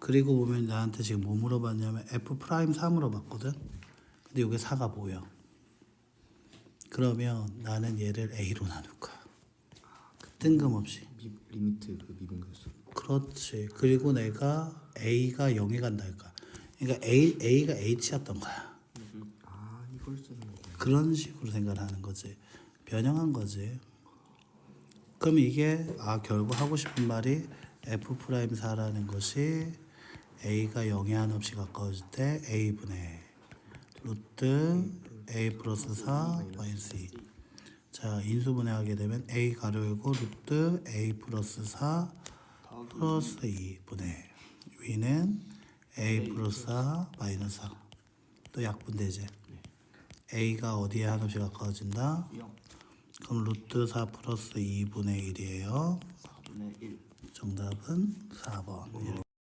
그리고 보면 나한테 지금 뭐 물어봤냐면 f 프라임 4 물어봤거든. 근데 이게 4가 보여. 그러면 나는 얘를 a로 나눌 거야. 뜬금없이. 미, 리미트 그 미분계수. 그렇지. 그리고 내가 a가 0에 간다 할까. 그러니까 a a가 h였던 거야. 아 이걸 쓰는 거구나. 그런 식으로 생각을 하는 거지. 변형한 거지. 그럼 이게 아 결국 하고 싶은 말이 f 프라임 4라는 것이 a가 0에 한없이 가까워질 때 a 분의 루트 a 플러스 4 마이너스 2. 자 인수분해하게 되면 a 가로 열고 루트 a 플러스 4 플러스 2 분의 위는 a 플러스 4 마이너스 4. 또 약분되지. a가 어디에 한없이 가까워진다? 0 그럼 루트 4 플러스 2분의 1이에요. 4분의 1 정답은 4번.